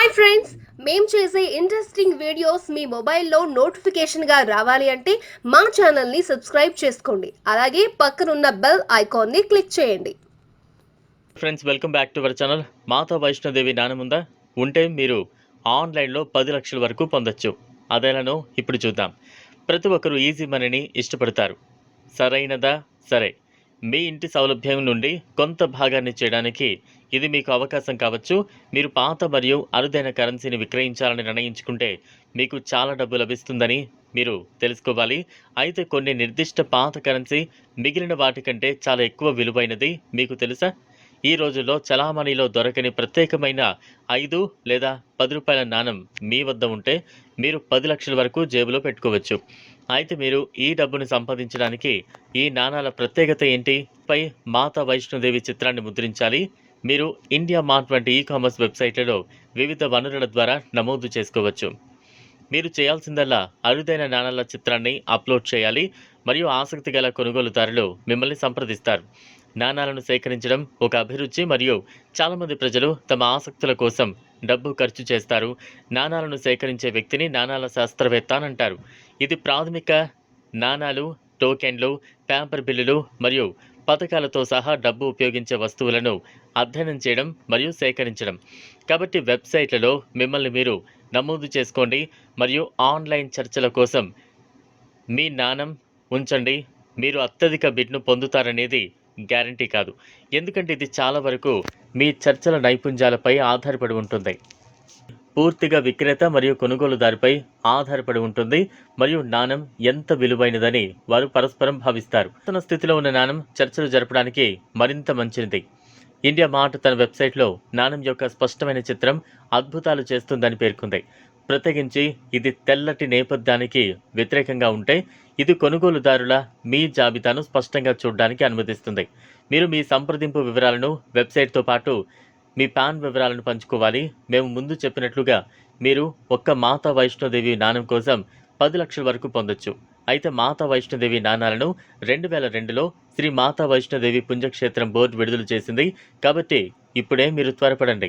Hi friends మేము చేసే interesting videos మీ మొబైల్లో నోటిఫికేషన్గా రావాలి అంటే మా ఛానల్ని సబ్స్క్రైబ్ చేసుకోండి. అలాగే పక్కనున్న బెల్ ఐకాన్ని క్లిక్ చేయండి. Friends welcome back to our channel Mata Vaishnodevi నానముందా? ఉంటే మీరు ఆన్లైన్లో పది లక్షల వరకు పొందొచ్చు. అదేలానో ఇప్పుడు చూద్దాం. ప్రతి ఒక్కరూ ఈజీ మనీని ఇష్టపడతారు. సరైనదా? సరే. మీ ఇంటి సౌలభ్యం నుండి కొంత భాగాన్ని చేయడానికి ఇది మీకు అవకాశం కావచ్చు. మీరు పాత మరియు అరుదైన కరెన్సీని విక్రయించాలని నిర్ణయించుకుంటే మీకు చాలా డబ్బు లభిస్తుందని మీరు తెలుసుకోవాలి. అయితే కొన్ని నిర్దిష్ట పాత కరెన్సీ మిగిలిన వాటికంటే చాలా ఎక్కువ విలువైనది మీకు తెలుసా? ఈ రోజుల్లో చలామణిలో దొరకని ప్రత్యేకమైన ఐదు లేదా పది రూపాయల నాణం మీ వద్ద ఉంటే మీరు పది లక్షల వరకు జేబులో పెట్టుకోవచ్చు. అయితే మీరు ఈ డబ్బును సంపాదించడానికి ఈ నాణాల ప్రత్యేకత ఏంటి? పై మాతా వైష్ణోదేవి చిత్రాన్ని ముద్రించాలి. మీరు ఇండియా మార్ట్ వంటి ఈ కామర్స్ వెబ్సైట్లలో వివిధ వనరుల ద్వారా నమోదు చేసుకోవచ్చు. మీరు చేయాల్సిందల్లా అరుదైన నాణాల చిత్రాన్ని అప్లోడ్ చేయాలి. మరియు ఆసక్తి గల కొనుగోలుదారులు మిమ్మల్ని సంప్రదిస్తారు. నాణాలను సేకరించడం ఒక అభిరుచి. మరియు చాలామంది ప్రజలు తమ ఆసక్తుల కోసం డబ్బు ఖర్చు చేస్తారు. నాణాలను సేకరించే వ్యక్తిని నాణాల శాస్త్రవేత్త అని అంటారు. ఇది ప్రాథమిక నాణాలు టోకెన్లు పేపర్ బిల్లులు మరియు పథకాలతో సహా డబ్బు ఉపయోగించే వస్తువులను అధ్యయనం చేయడం మరియు సేకరించడం. కాబట్టి వెబ్సైట్లలో మిమ్మల్ని మీరు నమోదు చేసుకోండి మరియు ఆన్లైన్ చర్చల కోసం మీ నాణం ఉంచండి. మీరు అత్యధిక బిడ్ను పొందుతారనేది గ్యారంటీ కాదు. ఎందుకంటే ఇది చాలా వరకు మీ చర్చల నైపుణ్యాలపై ఆధారపడి ఉంటుంది. పూర్తిగా విక్రేత మరియు కొనుగోలుదారుపై ఆధారపడి ఉంటుంది మరియు నాణం ఎంత విలువైనదని వారు పరస్పరం భావిస్తారు. తన స్థితిలో ఉన్న నాణం చర్చలు జరపడానికి మరింత మంచిది. ఇండియా మార్ట్ తన వెబ్సైట్లో నాణం యొక్క స్పష్టమైన చిత్రం అద్భుతాలు చేస్తుందని పేర్కొంది. ప్రత్యేకించి ఇది తెల్లటి నేపథ్యానికి వ్యతిరేకంగా ఉంటే ఇది కొనుగోలుదారుల మీ జాబితాను స్పష్టంగా చూడడానికి అనుమతిస్తుంది. మీరు మీ సంప్రదింపు వివరాలను వెబ్సైట్తో పాటు మీ పాన్ వివరాలను పంచుకోవాలి. మేము ముందు చెప్పినట్లుగా మీరు ఒక్క మాతా వైష్ణోదేవి నాణం కోసం పది లక్షల వరకు పొందొచ్చు. అయితే మాతా వైష్ణోదేవి నాణాలను రెండు వేల రెండులో శ్రీ మాతా వైష్ణోదేవి పుణ్యక్షేత్రం బోర్డు విడుదల చేసింది. కాబట్టి ఇప్పుడే మీరు త్వరపడండి.